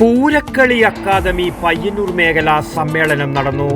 Poorakkali academy Payyanur മേഖല സമ്മേളനം നടന്നു.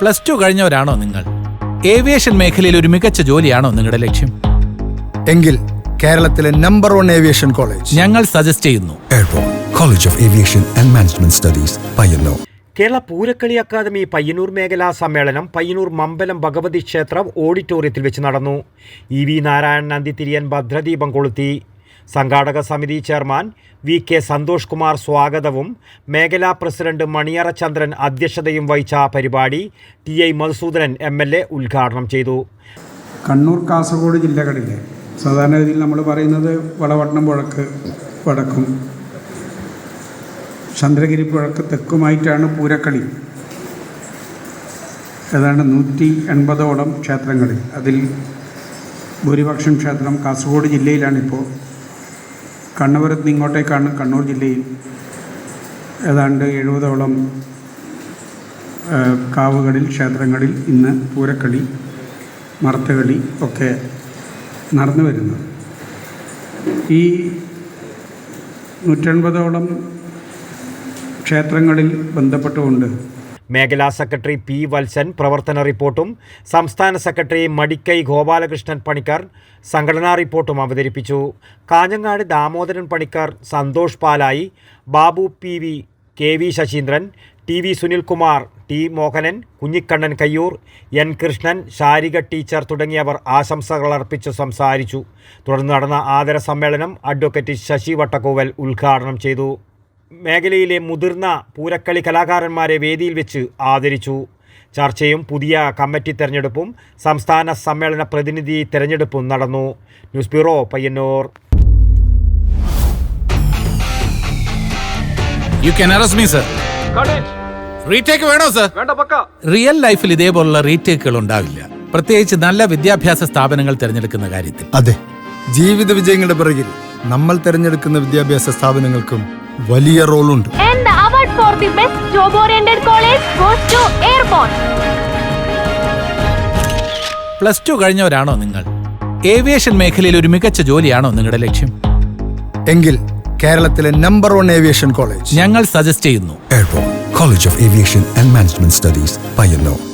പ്ലസ് ടു കഴിഞ്ഞവരാണോ നിങ്ങൾ? ഏവിയേഷൻ മേഖലയിൽ ഒരു മികച്ച ജോലിയാണോ നിങ്ങളുടെ ലക്ഷ്യം? എങ്കിൽ കേരളത്തിലെ നമ്പർ വൺ ഏവിയേഷൻ കോളേജ് ഞങ്ങൾ സജസ്റ്റ് ചെയ്യുന്നു. College of aviation and management studies Payyanur. Kerala Poorakkali academy Payyanur മേഖലാ സമ്മേളനം പയ്യന്നൂർ മമ്പലം ഭഗവതി ക്ഷേത്രം ഓഡിറ്റോറിയത്തിൽ വെച്ച് നടന്നു. ഇ വി നാരായണൻ നന്ദിതിരിയൻ ഭദ്രദീപം കൊളുത്തി. സംഘാടക സമിതി chairman V K Santhosh Kumar സ്വാഗതവും മേഖലാ പ്രസിഡന്റ് മണിയറ ചന്ദ്രൻ അധ്യക്ഷതയും വഹിച്ച പരിപാടി T I Madhusoodanan M L A ഉദ്ഘാടനം ചെയ്തു. കണ്ണൂർ കാസർഗോഡ് ജില്ലകളിലെ സാധാരണ രീതിയിൽ നമ്മൾ പറയുന്നത് വളവട്ടണം പുഴക്ക് വടക്കും ചന്ദ്രഗിരി പുഴക്ക് തെക്കുമായിട്ടാണ് പൂരക്കളി. ഏതാണ്ട് നൂറ്റി എൺപതോളം ക്ഷേത്രങ്ങളിൽ. അതിൽ ഭൂരിപക്ഷം ക്ഷേത്രം കാസർഗോഡ് ജില്ലയിലാണിപ്പോൾ കണ്ണപുരത്ത് ഇങ്ങോട്ടേക്കാണ് കണ്ണൂർ ജില്ലയിൽ. ഏതാണ്ട് എഴുപതോളം കാവുകളിൽ ക്ഷേത്രങ്ങളിൽ ഇന്ന് പൂരക്കളി മർത്തകളി ഒക്കെ നടന്നു വരുന്നത് ഈ നൂറ്റൻപതോളം ക്ഷേത്രങ്ങളിൽ ബന്ധപ്പെട്ടുകൊണ്ട്. മേഖലാ സെക്രട്ടറി പി വത്സൻ പ്രവർത്തന റിപ്പോർട്ടും സംസ്ഥാന സെക്രട്ടറി മടിക്കൈ ഗോപാലകൃഷ്ണൻ പണിക്കർ സംഘടനാ റിപ്പോർട്ടും അവതരിപ്പിച്ചു. Kanhangad Damodaran Panicker Santhosh Palayi Babu P V K V Sasheendran T V Sunilkumar T Mohanan Kunhikannan Kayyur N Krishnan Sarika teacher തുടങ്ങിയവർ ആശംസകൾ അർപ്പിച്ച് സംസാരിച്ചു. തുടർന്ന് നടന്ന ആദര സമ്മേളനം അഡ്വക്കേറ്റ് ശശി വട്ടക്കോവൽ ഉദ്ഘാടനം ചെയ്തു. മേഖലയിലെ മുതിർന്ന പൂരക്കളി കലാകാരന്മാരെ വേദിയിൽ വെച്ച് ആദരിച്ചു. ചർച്ചയും പുതിയ കമ്മിറ്റി തെരഞ്ഞെടുപ്പും സംസ്ഥാന സമ്മേളന പ്രതിനിധി തെരഞ്ഞെടുപ്പും നടന്നു. News bureau Payyanur. You can arrest me sir retake വേണോ സർ റിയൽ ലൈഫിൽ ഇതേപോലുള്ള റീടേക്കുകൾ ഉണ്ടാവില്ല. പ്രത്യേകിച്ച് നല്ല വിദ്യാഭ്യാസ സ്ഥാപനങ്ങൾ തിരഞ്ഞെടുക്കുന്ന കാര്യത്തിൽ. അതെ. ജീവിത വിജയങ്ങളുടെ പിറകിൽ നമ്മൾ തിരഞ്ഞെടുക്കുന്ന വിദ്യാഭ്യാസ സ്ഥാപനങ്ങൾക്കും വലിയ റോളുണ്ട്. പ്ലസ് ടു കഴിഞ്ഞവരാണോ നിങ്ങൾ? ഏവിയേഷൻ മേഖലയിൽ ഒരു മികച്ച ജോലിയാണോ നിങ്ങളുടെ ലക്ഷ്യം? എങ്കിൽ കേരളത്തിലെ നമ്പർ വൺ ഏവിയേഷൻ കോളേജ് ഞങ്ങൾ സജസ്റ്റ് ചെയ്യുന്നു. College of aviation and management studies Payyanur